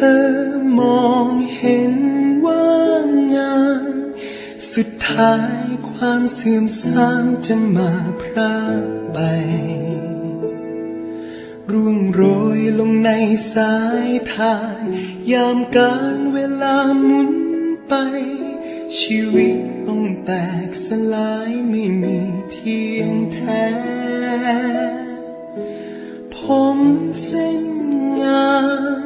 ธอมองเห็นว่างาน สุดท้ายความเสื่อมทรามจะมาพรากไป ร่วงโรยลงในสายทาน ยามการเวลาหมุนไป ชีวิตต้องแตกสลายไม่มีเที่ยงแท้ ผมเส้นงาน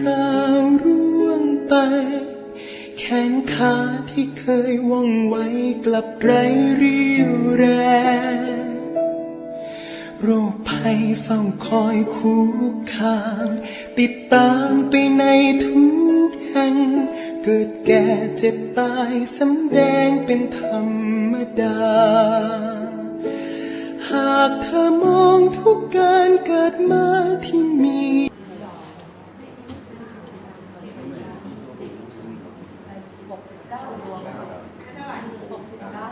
คราวร่วงไป แขนขาที่เคยว่องไวกลับไร้เรี่ยวแรงโรคภัยเฝ้าคอยคุกคาม ติดตามไปในทุกแห่ง เกิดแก่เจ็บตายสำแดงเป็นธรรมดา หากเธอมองทุกการเกิดมาที่มี หกสิบเก้ารวมเท่าไหร่หกสิบเก้า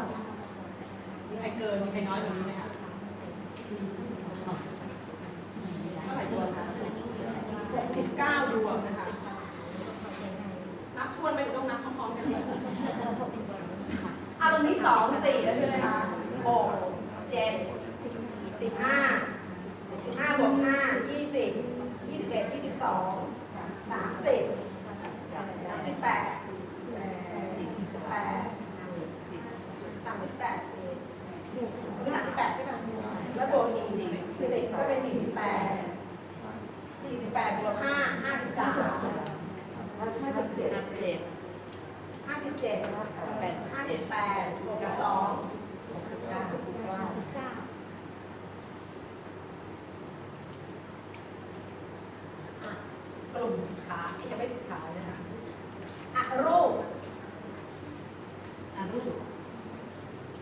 มีใครเกิน มีใครน้อยกว่านี้ไหมคะเท่าไหร่รวมคะหกสิบเก้ารวมนะคะ นับทวนไปต้องนับพร้อมๆกันเลยอะตรงนี้สองสี่แล้วใช่ไหมคะหกเจ็ดสิบห้าสิบห้าบวกห้ายี่สิบยี่สิบเอ็ดยี่สิบสองสามสิบสามสิบแปดสี่สิบแปด สามสิบแปดเองสามสิบแปดใช่ไหมแล้วบวกอีกสิบก็เป็นสี่สิบแปดสี่สิบแปดบวกห้าห้าสิบสาม ห้าสิบเจ็ดเจ็ด ห้าสิบเจ็ด แปดสิบ ห้า เจ็สิดบแปดบวกกับสองหกสิบเก้าหกสิบเก้าอะกลุ่มสุดท้ายที่จะไม่สุดท้ายนะคะอะรูปอะรูป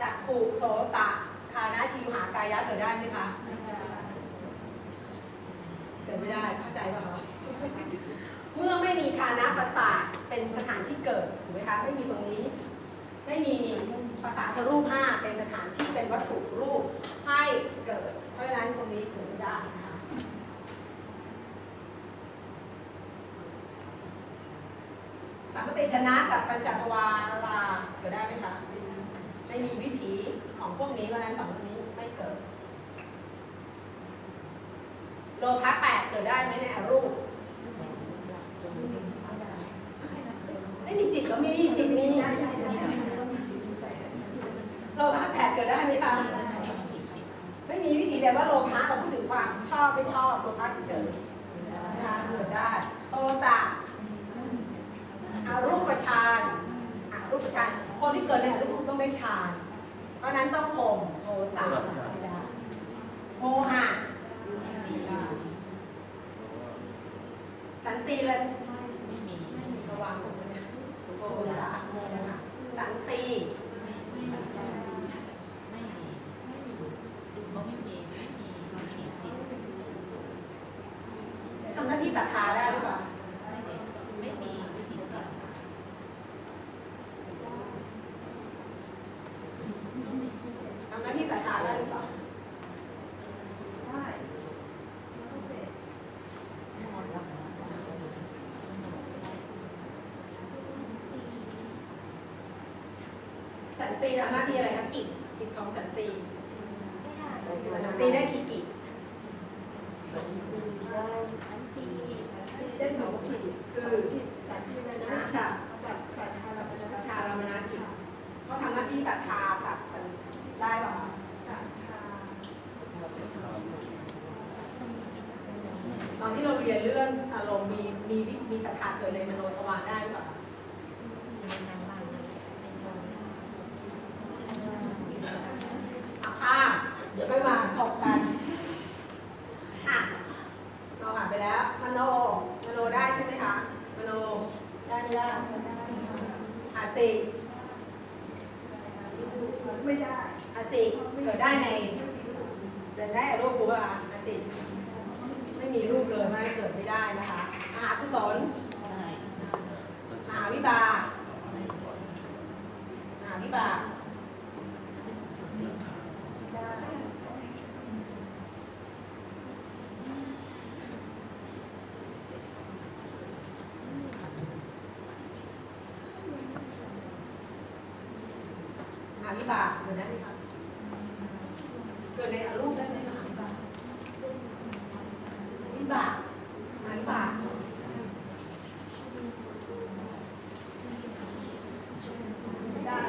จักขู่โสตะคานาชิวหากายะเกิดได้ไหมคะเกิดไม่ได้เข้าใจป่ะคะเมื่อไม่มีคานะประสาทเป็นสถานที่เกิดถูกไหมคะไม่มีตรงนี้ไม่มี ภาษาทรูปห้าเป็นสถานที่เป็นวัตถุรูปให้เกิด เพราะฉะนั้นตรงนี้เกิดไม่ได้นะคะสัมปติชนะกับปัญจทวาราเกิดได้ไหมคะไม่มีวิถีของพวกนี้เพราะฉะนั้นสองพวกนี้ไม่เกิด โลภะแปดเกิดได้ไหมในอรูปไม่มีจิตก็มีจิตมีโล ภะแปดเกิดได้ไหมคะไม่มีวิธีแต่ว่าโลภะเราพูดถึงความชอบไม่ชอบโลภะเฉยๆนะคะเกิดได้โทสะอารูปฌานอารูปฌานคนที่เกิดในอรูปต้องได้ฌานเพราะนั้นต้องข่มโทสะไม่ได้โมหะสันติและ ไม่มี ระวังโทสะโมหะสันติ ไม่มีไม่มีดูก็ไม่มีไม่มีวิถีจิต ทำหน้าที่ตัดขาได้หรือเปล่า ไม่มีวิถีจิต ทำหน้าที่ตัดขาได้หรือเปล่า สันติทำหน้าที่อะไรคะกิจกิจของสันติสันติได้กี่กิจได้สองกิจคือสันตินะกับกับสันทารมณทารามนากิจเขาทำหน้าที่ตัดขาตัดสันได้เปล่าคะสันทาตอนที่เราเรียนเรื่องอารมณ์มีมีวิมีตัดขาเกิดในมโนทวารได้หรือเปล่าคะอะค่ะเดี๋ยวค่อยมาถกกันอะเราผ่านไปแล้วมโนมโนได้ใช่ไหมคะมโนได้ไม่ได้อะสิ ไม่ได้ อะสิเกิดได้ในเกิดได้รูปรูปอะคะอะสิไม่มีรูปเลยไม่เกิดไม่ได้นะคะมหากุศล ได้ มหาวิบากมหาวิ บากได้วิบากเกิดได้ไหมคะเกิดในอรูปได้ไหมมหาวิบากวิบากมหาวิบาก ได้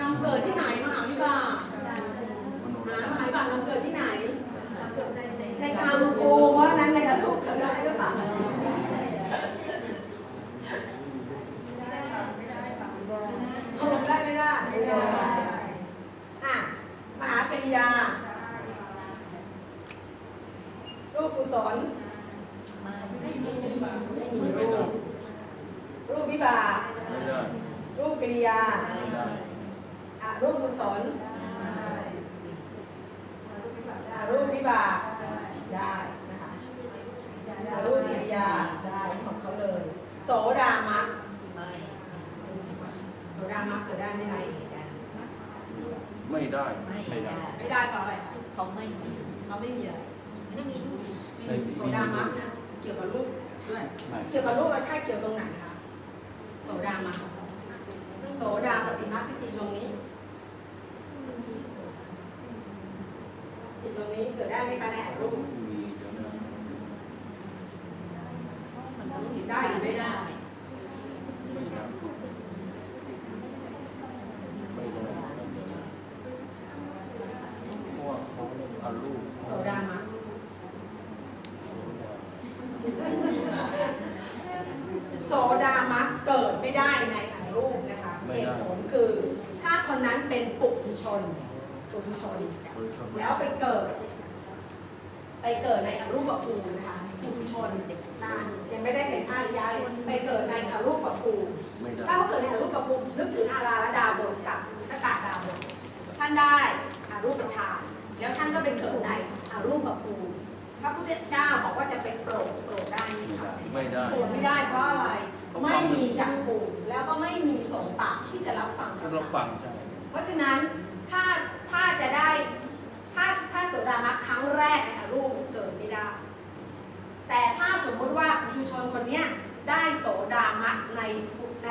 นำเกิดที่ไหนมหาวิบากหามหา วิบากนำเกิดที่ไหนทำเกิดในใน ในกาลูปูเพราะฉะนั้นในอรูปเกิดได้หรือเปล่า ไม่ได้ค่ะไม่ได้ค่ะ ตกลงได้ไม่ได้ ไม่ได้ได้ อะมหากริยา รูปกุศล ไม่ ไม่มีไม่มีรูป รูปวิบาก ไม่ได้ รูปกริยา ไม่ได้ อะรูปกุศล ได้ อะรูปวิบากได้นะคะอะรูปกริยาได้ของเขาเลย โสดามัค ไม่ โสดามัคเกิดได้ไหม ไม่ คะ ได้ ไม่ได้ ไม่ได้ไม่ได้เพราะอะไรคะเขาไม่มีเขาไม่มีอะไรไม่มีลูกโสดามัคนะเกี่ยวกับรูปด้วยไม่เกี่ยวกับรูปว่าใช่เกี่ยวตรงไหนคะโสดามัคโสดาปฏิมัคที่จิตตรงนี้จิตตรงนี้เกิดได้ไหมคะในรูปมีเดี๋ยวนะ มันก็รู้ ได้หรือไม่ได้ ไม่ได้ไม่ได้เพราะว่าเขาเอารูป โสดามัคโสดามัคเกิดไม่ได้ในอรูปนะคะเหตุผลคือ ถ้าคนนั้นเป็นปุถุช นปุถุชนคนชอบแล้วไปเกิด ไปเกิดในอรูปภูมินะคะปุถุชนนานยังไม่ได้เป็นอาริยะเลยไปเกิดในอรูปภูมิไม่ได้ถ้าเขาเกิดในอรูปภูมินึกถึงอาราลดาบนกับสกาดาบนท่านได้อารูปฌานแล้วท่านก็ไปเกิดในอารูปภูมิพระพุทธเจ้าบอกว่าจะเป็นโปรดโปรดได้ไหมคะไม่ได้โปรดไม่ได้เพราะอะไร ไม่มีจักรภูแล้วก็ไม่มีโสตะที่จะรับฟังถ้าเราฟังใช่เพราะฉะนั้น ถ้าถ้าจะได้ ถ้าถ้าโสดามัคครั้งแรกในอรูปเกิดไม่ได้ แต่ถ้าสมมุติว่าปุถุชนคนเนี้ยได้โสดามัคในใน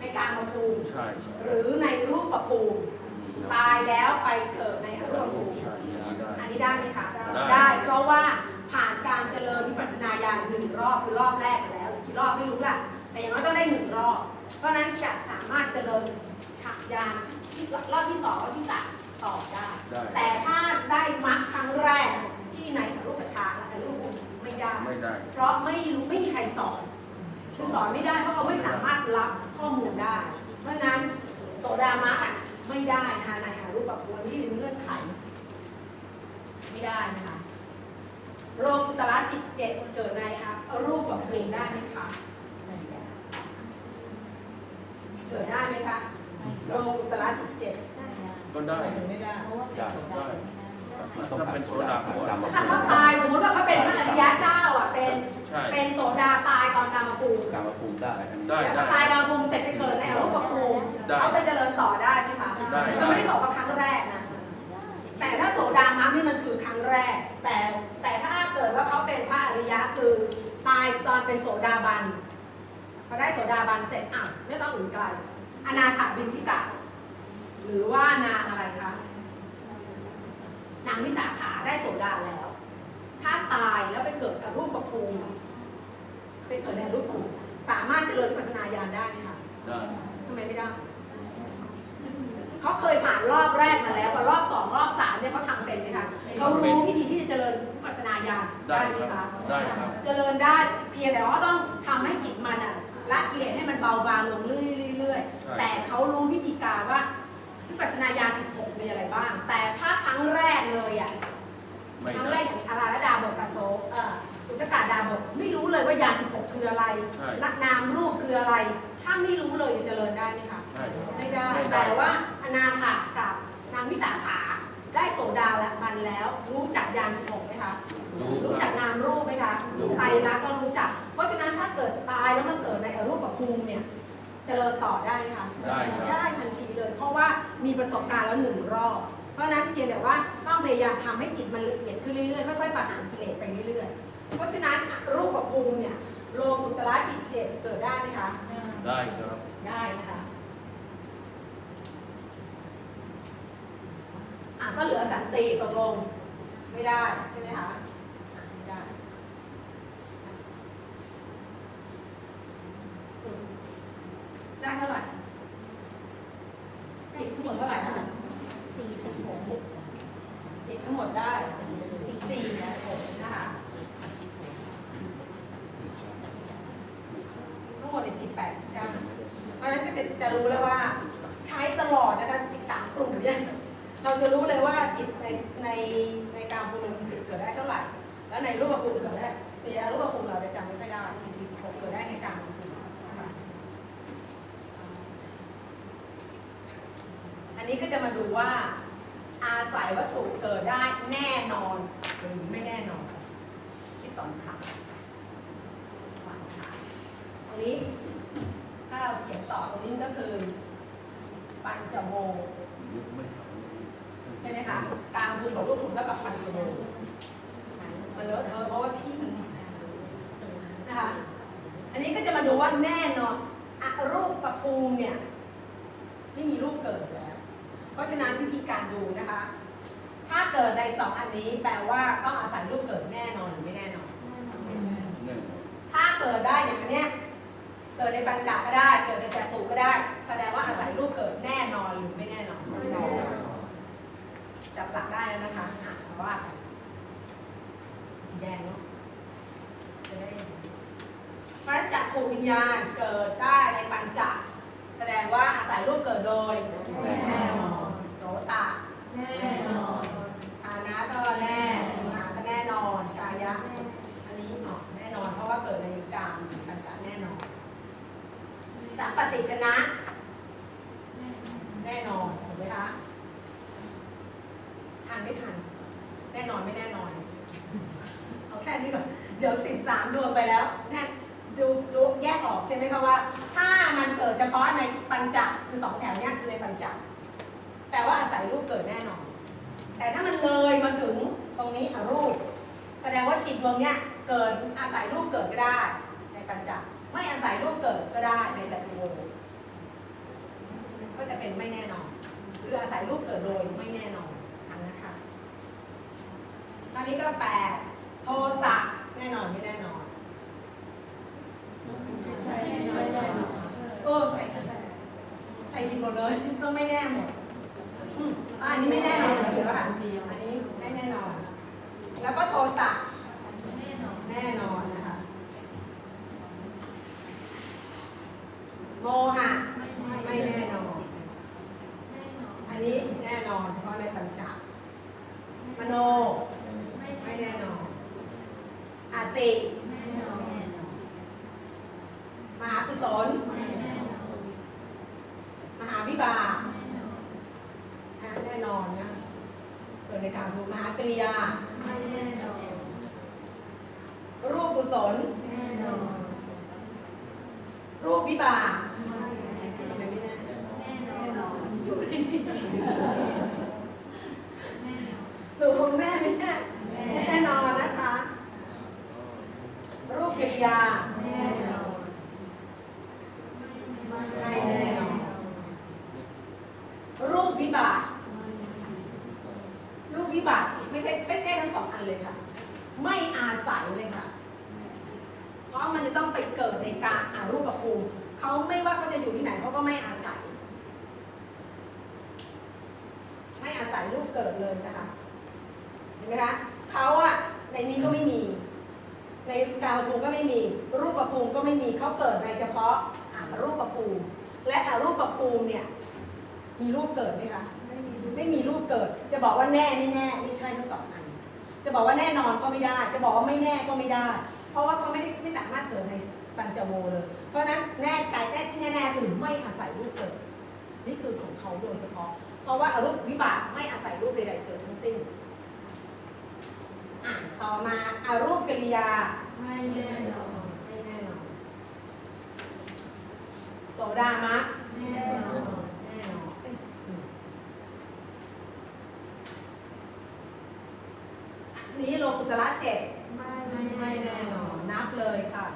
ในการมาภูมิใช่ใช่หรือในรูปภูมิตายแล้วไปเกิดในอรูปภูมิใช่ได้อันนี้ได้ไหมคะได้ได้เพราะว่าผ่านการเจริญวิปัสสนาญาณหนึ่งรอบคือรอบแรกมาแล้วกี่รอบไม่รู้ล่ะ แต่อย่างน้อยต้องได้หนึ่งรอบ เพราะฉะนั้นจะสามารถเจริญฉากญาณ ที่รอบที่สองรอบที่สามต่อได้ ได้ แต่ถ้าได้มรรคครั้งแรกที่ในอรูปฌานและอรูปภูมิไม่ได้ ไม่ได้ เพราะไม่รู้ไม่มีใครสอน คือสอนไม่ได้เพราะเขาไม่สามารถรับข้อมูลได้ เพราะฉะนั้นโสดามัคอะไม่ได้นะคะในอรูปภูมิที่เป็นเงื่อนไข ไม่ได้นะคะโลกุตระจิตเจ็ดเกิดในอรูปภูมิได้ไหมคะไม่ได้เกิดได้ไหมคะ โลกุตระจิตเจ็ดก็ได้ทำไมถึงไม่ได้เพราะว่าเป็นโสดาไม่ได้ถ้าเป็นโซดาก่อนถ้าเขาตายสมมติว่าเขาเป็นพระอริยะเจ้าอะเป็นใช่เป็นโสดาตายตอนกามภูมิการมาภูมิได้อันนี้ได้แล้วได้ก็ตายกามภูมิเสร็จไปเกิดในอรูปภูมิได้เขาไปเจริญต่อได้ไหมคะได้ก็ไม่ได้บอกว่าครั้งแรกนะแต่ถ้าโสดามัคนี่มันคือครั้งแรก แต่แต่ถ้าเกิดว่าเขาเป็นพระอริยะคือตายตอนเป็นโสดาบันพอได้โสดาบันเสร็จอะไม่ต้องอื่นไกล อนาถาบินทิกะ หรือว่านางอะไรคะ นางวิสาขาได้โสดาแล้ว ถ้าตายแล้วไปเกิดกับรูปประภูมิไปเกิดในรูปภูมิสามารถเจริญวิปัสสนาญาณได้ไหมคะได้ทำไมไม่ได้เขาเคยผ่านรอบแรกมาแล้วพอรอบสองรอบสามเนี่ยเขาทำเป็นไหมคะเขารู้วิธีที่จะเจริญวิปัสสนาญาณได้ได้ไหมครัคะบได้ครับ เจริญได้เพียงแต่ว่าต้องทำให้จิตมันอะละกิเลสให้มันเบาบางลงเรื่อย ๆ แต่เขารู้วิธีการว่าวิปัสสนาญาณ16 มีอะไรบ้าง แต่ถ้าครั้งแรกเลยอะ ไม่ครั้งแรได้ กอย่างอาราลดาบทกบโซเอ่ออุตกาดาบทไม่รู้เลยว่ายาน16 คืออะไรใช่ ละนามรูปคืออะไร ถ้าไม่รู้เลยจะเจริญได้ไหมคะ ใช่ไม่ได้ แต่ว่าอนาถากับนางวิสาขาได้โสดาละมันแล้ว รู้จักยาน16ไหมคะ รู้จักนามรูปไหมคะไตรลักษณ์ก็รู้จัก เพราะฉะนั้นถ้าเกิดตายแล้วมันเกิดในอรูปภูมิเนี่ย เจริญต่อได้ค่ะได้ได้ทันทีเลย เพราะว่ามีประสบการณ์แล้วหนึ่งรอบ เพราะนั้นเพียงแต่ว่าต้องพยายามทำให้จิตมันละเอียดขึ้นเรื่อยๆค่อยๆประหารกิเลสไปเรื่อยๆ เพราะฉะนั้นรูปภูมิเนี่ยโลกุตระจิตเจ็บเกิดได้ไหมคะ ได้ครับ ได้ค่ะอะ ก็เหลือสันติตกลง ไม่ได้ใช่ไหมคะ เท่าไหร่จิตทั้งหมดเท่าไหร่คะ สี่สิบหก จิตทั้งหมดได้สี่สิบหกนะคะ ทั้งหมดเนี่ยจิตแปดสิบเก้าเพราะฉะนั้นก็จะจะรู้แล้วว่า ใช้ตลอดนะคะจิตสามกลุ่มเนี่ยเราจะรู้เลยว่าจิตในในในการภูมิมันมีสิทธิ์เกิดได้เท่าไหร่ แล้วในรูปภูมิเกิดได้ส่วนใหญ่รูปภูมิเราจะจำไม่ค่อยได้จิตสี่สิบหกเกิดได้ในการภูมินะคะอั นนี้ก็จะมาดูว่า อาศัยวัตถุเกิดได้แน่นอนหรือไม่แน่นอน คิดสองครั้งสองครั้งตรงนี้ถ้าเราเขียนต่อตรงนี้ก็คือ ปัญจโมยุคไม่ทันใช่ไหมคะกลางภูมิของรูปภูมิเท่ากับปัญจโมมันเลอะเทอะเพราะว่าที่มันนะคะอันนี้ก็จะมาดูว่าแน่นอนอรูปประภูมิเนี่ยไม่มีรูปเกิด เพราะฉะนั้นวิธีการดูนะคะ ถ้าเกิดในสองอันนี้แปลว่าต้องอาศัยรูปเกิดแน่นอนหรือไม่แน่นอน ถ้าเกิดได้อย่างอันเนี้ยเกิดในปัญจก็ได้ เกิดในจตุก็ได้ แสดงว่าอาศัยรูปเกิดแน่นอนหรือไม่แน่นอน จับหลักได้แล้วนะคะอะเพราะว่าสีแดงเนาะจะได้เพราะฉะนั้นจักขูวิญญาณเกิดได้ในปัญจแสดงว่าอาศัยรูปเกิดโดยแน่นอน ตะแน่นอนอานะก็แน่ชิมาก็แน่นอน กายะ อันนี้ออกแน่นอน เพราะว่าเกิดในกามปัญจแน่นอน สัมปติชนะ แน่นอนถูกไหมคะทันไม่ทัน แน่นอนไม่แน่นอน เอาแค่นี้ก่อน เดี๋ยวสิบสามดวงไปแล้วแน่ดูดูแยกออกใช่ไหมคะว่า ถ้ามันเกิดเฉพาะในปัญจคือสองแถวเนี้ยคือในปัญจ ปลว่าอาศัยรูปเกิดแน่นอน แต่ถ้ามันเลยมาถึงตรงนี้อรูป แสดงว่าจิตดวงเนี้ยเกิดอาศัยรูปเกิดก็ได้ ในปัญจไม่อาศัยรูปเกิดก็ได้ในจตุโวก็จะเป็นไม่แน่นอน คืออาศัยรูปเกิดโดยไม่แน่นอนอันนะคะอันนี้ก็แปดโทสะแน่นอนไม่แน่นอนใช่ไม่แน่นอนเออใส่ผิดใส่ผิดหมดเลยต้องไม่แน่หมด อันนี้ไม่แน่นอนถือว่าอันนี้ไม่แน่นอน แล้วก็โทสะแน่นอนนะคะโมหะไม่แน่นอน อันนี้แน่นอนเฉพาะในปัญจมโนไม่แน่นอนอาสิมหากุศลมหาวิบากแน่นอนนะเกิด ในการดูมหากริยา ไม่แน่นอนรูปกุศล แน่นอนรูปวิบาก ไม่แน่ ทำไมไม่แน่ แน่นอน สูงแน่ไม่แน่แน่นอนนะคะ รูปกิริยา แน่นอน ไม่แน่นอน รูปวิบาก รูปวิบากไม่ใช่ไม่ ใช่ทั้งสองอันเลยค่ะ ไม่อาศัยเลยค่ะ เพราะมันจะต้องไปเกิดในการอารูปภูมิเขาไม่ว่าเขาจะอยู่ที่ไหนเขาก็ไม่อาศัย ไม่อาศัยรูปเกิดเลยนะคะ เห็นไหมคะเขาอะในนี้ก็ไม่มี ในกาวภูมิก็ไม่มี รูปภูมิก็ไม่มีเขาเกิดในเฉพาะอารูปภูมิ และอารูปภูมิเนี่ยมีรูปเกิดไหมคะไม่มีไม่มีรูปเกิด จะบอกว่าแน่ไม่แน่ ไม่ใช่ทั้งสอง จะบอกว่าแน่นอนก็ไม่ได้ จะบอกว่าไม่แน่ก็ไม่ได้ เพราะว่าเขาไม่ได้ไม่สามารถเกิดในปัญจโวเลย เพราะฉะนั้นแน่ใจแน่ที่แน่ๆคือไม่อาศัยรูปเกิด นี่คือของเขาโดยเฉพาะ เพราะว่าอารูปวิบากไม่อาศัยรูปใดๆเกิดทั้งสิ้นต่อมาอารูปกิริยาไม่แน่นอนไม่แน่นอนโสดามะแน่นอนเอ้ยอืม อันนี้โลกุตระเจ็ดไม่ไม่แน่นอนนับเลยค่ะ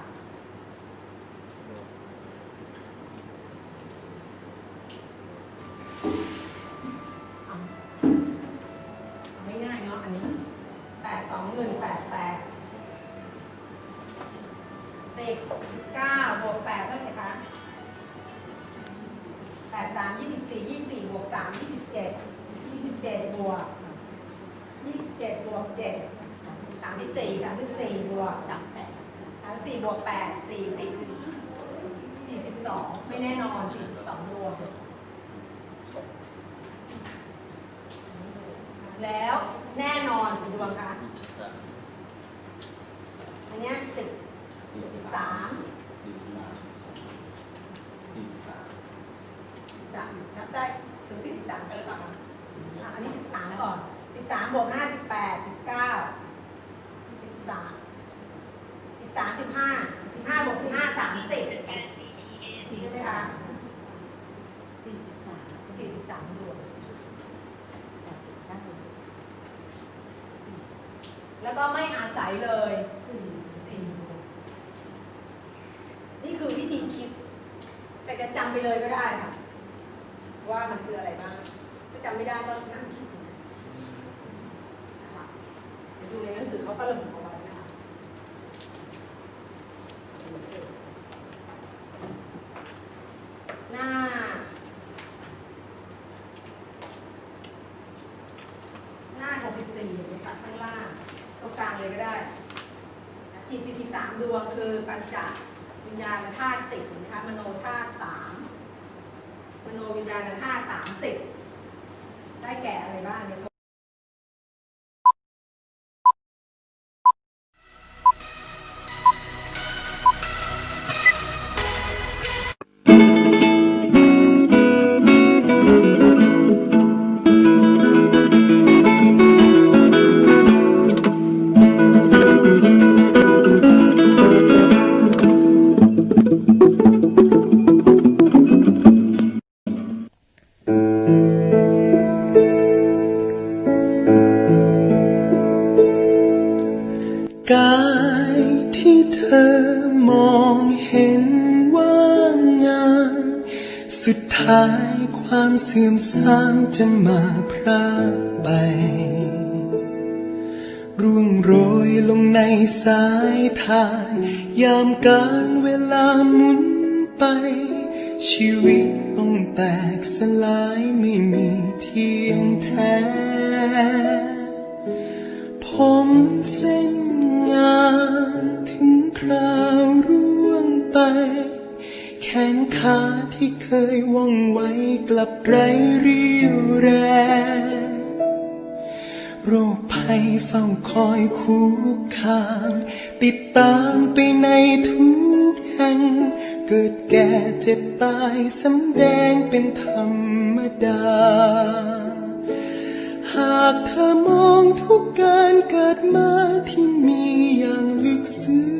แล้วแน่นอนกี่ดวงคะอันเนี้ยสิบสี่สิบสามสี่สิบสามสี่สิบสามสามนับได้ถึงสี่สิบสามกันหรือเปล่าคะอะอันนี้สิบสามก่อนสิบสามบวกห้าสิบแปดสิบเก้าสิบสามสิบสามสิบห้าสิบห้าบวกสิบห้าสามสิบสี่ใช่สิบไหมสาคะมสี่สิบสามสี่สิบสามดวง แปดสิบเก้าสี่ แล้วก็ไม่อาศัยเลยสี่สี่งนี่คือวิธีคิด แต่จะจำไปเลยก็ได้ค่ะ ว่ามันคืออะไรบ้าง ถ้าจำไม่ได้ก็นั่งคิดดูนะคะเดี๋ยวดูในหนังสือเขาก็ระบุเอาไว้นะคะหน้า หน้า 64เห็นไหมคะข้างล่าง ตรงกลางเลยก็ได้ จิต 43 ดวง คือปัญจวิญญาณธาตุสิบนะคะมโนธาตุ3มโนวิญญาณธาตุ30ได้แก่อะไรบ้างเนี่ย กายที่เธอมองเห็นว่างามสุดท้ายความเสื่อมทรามจะมาพรากไปร่วงโรยลงในสายทาน ยามการเวลาหมุนไป ชีวิตต้องแตกสลายไม่มีเที่ยงแท้ ผมเส้นามถึงคราวร่วงไป แขนขาที่เคยว่องไวกลับไร้เรี่ยวแรงโรคภัยเฝ้าคอยคุกคาม ติดตามไปในทุกแห่ง เกิดแก่เจ็บตายสำแดงเป็นธรรมดาากเธอมองทุกการเกิดมาที่มีอย่างลึกซึ้ง